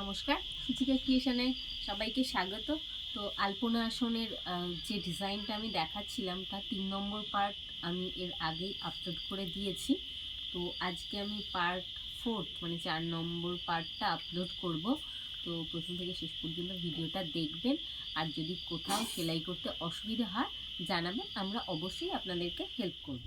নমস্কার। সুচিকা ক্রিয়েশনে সবাইকে স্বাগত। তো আলপনা আসনের যে ডিজাইনটা আমি দেখাচ্ছিলাম, তার তিন নম্বর পার্ট আমি এর আগেই আপলোড করে দিয়েছি। তো আজকে আমি পার্ট ফোর্থ মানে চার নম্বর পার্টটা আপলোড করব। তো প্রথম থেকে শেষ পর্যন্ত ভিডিওটা দেখবেন। আর যদি কোথাও সেলাই করতে অসুবিধা হয়, জানাবেন, আমরা অবশ্যই আপনাদেরকে হেল্প করব।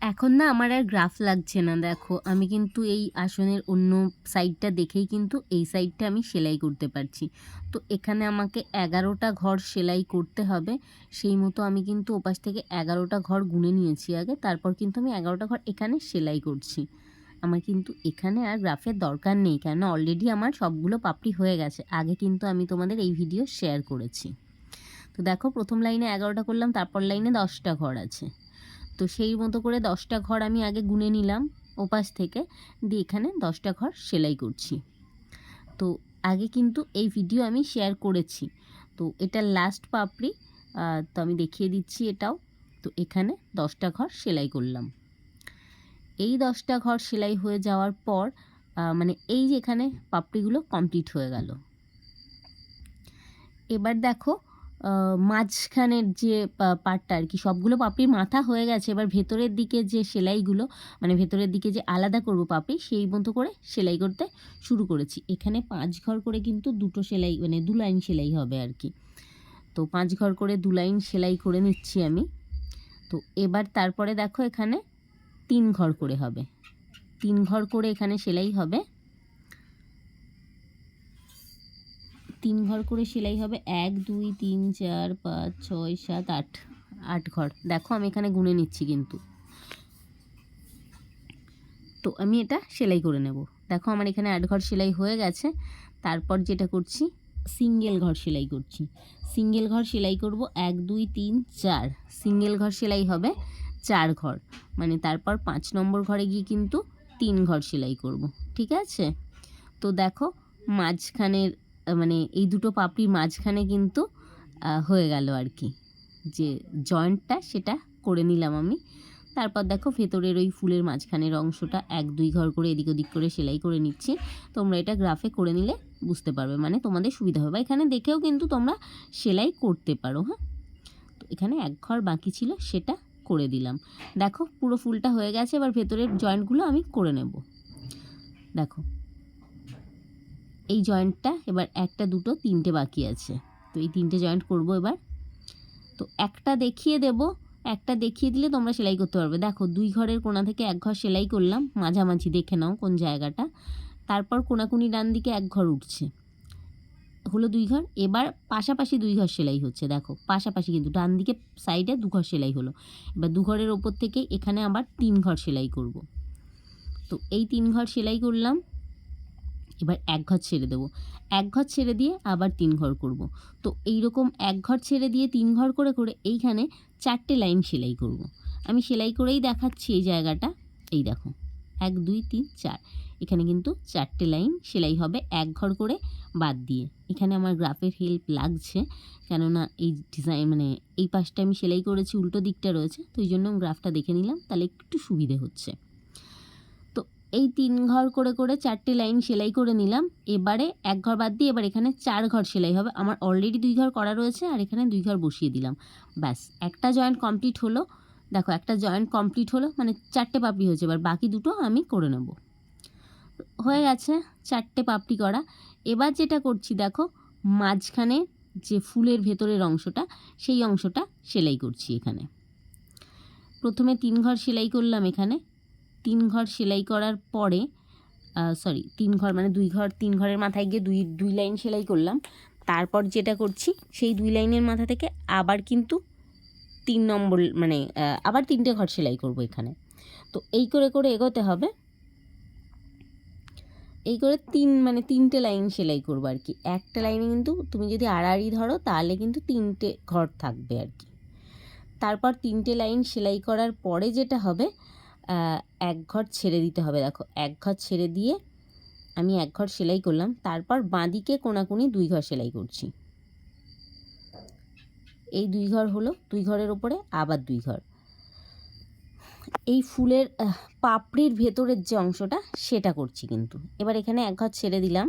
এখন না আমার আর গ্রাফ লাগছে না, দেখো। আমি কিন্তু এই আসনের অন্য সাইডটা দেখেই কিন্তু এই সাইডটা আমি সেলাই করতে পারছি। তো এখানে আমাকে এগারোটা ঘর সেলাই করতে হবে। সেই মতো আমি কিন্তু ওপাশ থেকে এগারোটা ঘর গুনে নিয়েছি আগে। তারপর কিন্তু আমি এগারোটা ঘর এখানে সেলাই করছি। আমার কিন্তু এখানে আর গ্রাফের দরকার নেই কেন অলরেডি আমার সবগুলো পাপড়ি হয়ে গেছে। আগে কিন্তু আমি তোমাদের এই ভিডিও শেয়ার করেছি। তো দেখো, প্রথম লাইনে এগারোটা করলাম, তারপর লাইনে দশটা ঘর আছে। তো সেই মতো করে দশটা ঘর আমি আগে গুনে নিলাম ওপাশ থেকে। দিয়ে এখানে দশটা ঘর সেলাই করছি। তো আগে কিন্তু এই ভিডিও আমি শেয়ার করেছি। তো এটা লাস্ট পাপড়ি তো আমি দেখিয়ে দিচ্ছি এটাও। তো এখানে দশটা ঘর সেলাই করলাম। এই দশটা ঘর সেলাই হয়ে যাওয়ার পর মানে এই যে এখানে পাপড়িগুলো কমপ্লিট হয়ে গেল। এবার দেখো মাঝখানের যে পা- পার্টটা আর কি, সবগুলো পাপড়ির মাথা হয়ে গেছে। এবার ভেতরের দিকে যে সেলাইগুলো মানে ভেতরের দিকে যে আলাদা করব পাপড়ি, সেই মতো করে সেলাই করতে শুরু করেছি। এখানে পাঁচ ঘর করে কিন্তু দুটো সেলাই মানে দু লাইন সেলাই হবে আর কি। তো পাঁচ ঘর করে দু লাইন সেলাই করে নিচ্ছি আমি। তো এবার তারপরে দেখো এখানে তিন ঘর করে হবে। তিন ঘর করে এখানে সেলাই হবে। তিন ঘর করে সেলাই হবে। এক, দুই, তিন, চার, পাঁচ, ছয়, সাত, আট আট ঘর। দেখো, আমি এখানে গুনে নিচ্ছি কিন্তু। তো আমি এটা সেলাই করে নেব। দেখো, আমার এখানে আট ঘর সেলাই হয়ে গেছে। তারপর যেটা করছি, সিঙ্গেল ঘর সেলাই করছি। সিঙ্গেল ঘর সেলাই করব এক, দুই, তিন, চার। সিঙ্গেল ঘর সেলাই হবে চার ঘর। মানে তারপর পাঁচ নম্বর ঘরে গিয়ে কিন্তু তিন ঘর সেলাই করব। ঠিক আছে? তো দেখো, মাঝখানের মানে এই দুটো পাপড়ির মাঝখানে কিন্তু হয়ে গেল আর কি যে জয়েন্টটা সেটা করে নিলাম আমি। তারপর দেখো ভেতরের ওই ফুলের মাঝখানের অংশটা এক দুই ঘর করে এদিক ওদিক করে সেলাই করে নিচ্ছি। তোমরা এটা গ্রাফে করে নিলে বুঝতে পারবে। মানে তোমাদের সুবিধা হবে। এখানে দেখেও কিন্তু তোমরা সেলাই করতে পারো হ্যাঁ? তো এখানে এক ঘর বাকি ছিল, সেটা করে দিলাম। দেখো পুরো ফুলটা হয়ে গেছে, এবার ভেতরের জয়েন্টগুলো আমি করে নেব। দেখো এই জয়েন্টটা এবার একটা, দুটো, তিনটে বাকি আছে। তো এই তিনটে জয়েন্ট করব এবার। তো একটা দেখিয়ে দেব। একটা দেখিয়ে দিলে তোমরা সেলাই করতে পারবে। দেখো, দুই ঘরের কোনা থেকে এক ঘর সেলাই করলাম। মাঝামাঝি দেখে নাও কোন জায়গাটা। তারপর কোনাকুনি ডান দিকে এক ঘর উঠছে। হলো দুই ঘর। এবার পাশাপাশি দুই ঘর সেলাই হচ্ছে। দেখো, পাশাপাশি কিন্তু ডান দিকে সাইডে দু ঘর সেলাই হলো। এবার দু ঘরের ওপর থেকে এখানে আবার তিন ঘর সেলাই করব। তো এই তিন ঘর সেলাই করলাম। এবার এক ঘর ছেড়ে দেবো। এক ঘর ছেড়ে দিয়ে আবার তিন ঘর করব। তো এই রকম এক ঘর ছেড়ে দিয়ে তিন ঘর করে করে এইখানে চারটে লাইন সেলাই করব। আমি সেলাই করেই দেখাচ্ছি এই জায়গাটা। এই দেখো, এক, দুই, তিন, চার। এখানে কিন্তু চারটে লাইন সেলাই হবে এক ঘর করে বাদ দিয়ে। এখানে আমার গ্রাফের হেল্প লাগছে, কেননা এই ডিজাইন মানে এই পাশটা আমি সেলাই করেছি, উল্টো দিকটা রয়েছে। তো এই জন্য গ্রাফটা দেখে নিলাম, তাহলে একটু সুবিধে হচ্ছে। এই তিন ঘর করে করে চারটে লাইন সেলাই করে নিলাম। এবারে এক ঘর বাদ দিয়ে এবার এখানে চার ঘর সেলাই হবে। আমার অলরেডি দুই ঘর করা রয়েছে আর এখানে দুই ঘর বসিয়ে দিলাম। ব্যাস, একটা জয়েন্ট কমপ্লিট হলো। দেখো, একটা জয়েন্ট কমপ্লিট হলো মানে চারটে পাপড়ি হয়েছে। এবার বাকি দুটো আমি করে নেব। হয়ে গেছে চারটে পাপড়ি করা। এবার যেটা করছি, দেখো, মাঝখানে যে ফুলের ভেতরের অংশটা, সেই অংশটা সেলাই করছি এখানে। প্রথমে তিন ঘর সেলাই করলাম এখানে। তিন ঘর সেলাই করার পরে সরি তিন ঘর মানে দুই ঘর, তিন ঘরের মাথায় গিয়ে দুই দুই লাইন সেলাই করলাম। তারপর যেটা করছি, সেই দুই লাইনের মাথা থেকে আবার কিন্তু তিন নম্বর মানে আবার তিনটে ঘর সেলাই করব এখানে। তো এই করে করে এগোতে হবে। এই করে তিন মানে তিনটে লাইন সেলাই করব আর কি। একটা লাইনে কিন্তু তুমি যদি আড়াআড়ি ধরো, তাহলে কিন্তু তিনটে ঘর থাকবে আর কি। তারপর তিনটে লাইন সেলাই করার পরে যেটা হবে এক ঘর ছেড়ে দিতে হবে। দেখো, এক ঘর ছেড়ে দিয়ে আমি এক ঘর সেলাই করলাম। তারপর বাঁদিকে কোনাকুনি দুই ঘর সেলাই করছি। এই দুই ঘর হলো দুই ঘরের ওপরে, আবার দুই ঘর। এই ফুলের পাপড়ির ভেতরের যে অংশটা, সেটা করছি কিন্তু। এবার এখানে এক ঘর ছেড়ে দিলাম।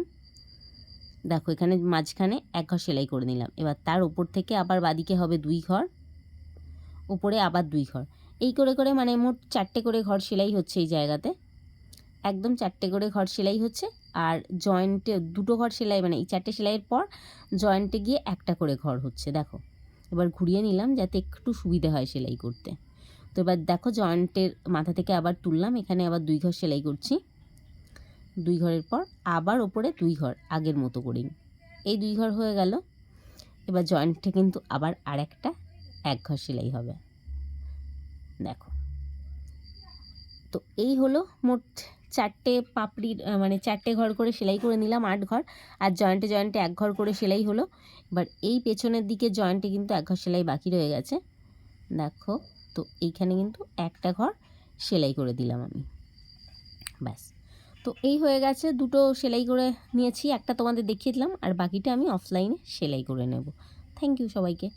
দেখো, এখানে মাঝখানে এক ঘর সেলাই করে নিলাম। এবার তার ওপর থেকে আবার বাদিকে হবে দুই ঘর উপরে আবার দুই ঘর। এই করে করে মানে মোট চারটে করে ঘর সেলাই হচ্ছে এই জায়গাতে। একদম চারটে করে ঘর সেলাই হচ্ছে আর জয়েন্টে দুটো ঘর সেলাই মানে এই চারটে সেলাইয়ের পর জয়েন্টে গিয়ে একটা করে ঘর হচ্ছে, দেখো। এবার ঘুরিয়ে নিলাম যাতে একটু সুবিধা হয় সেলাই করতে। তো এবার দেখো জয়েন্টের মাথা থেকে আবার তুললাম, এখানে আবার দুই ঘর সেলাই করছি। দুই ঘরের পর আবার ওপরে দুই ঘর, আগের মতো করেই। এই দুই ঘর হয়ে গেল। এবার জয়েন্টে কিন্তু আবার আর একটা এক ঘর সেলাই হবে। দেখো। তো এই হলো মোট চারটে পাপড়ির মানে চারটে ঘর করে সেলাই করে নিলাম আট ঘর, আর জয়েন্টে জয়েন্টে এক ঘর করে সেলাই হলো। এবার এই পেছনের দিকে জয়েন্টে কিন্তু এক ঘর সেলাই বাকি রয়ে গেছে। দেখো, তো এইখানে কিন্তু একটা ঘর সেলাই করে দিলাম আমি। ব্যাস। তো এই হয়ে গেছে, দুটো সেলাই করে নিয়েছি, একটা তোমাদের দেখিয়ে দিলাম, আর বাকিটা আমি অফলাইনে সেলাই করে নেব। থ্যাংক ইউ সবাইকে।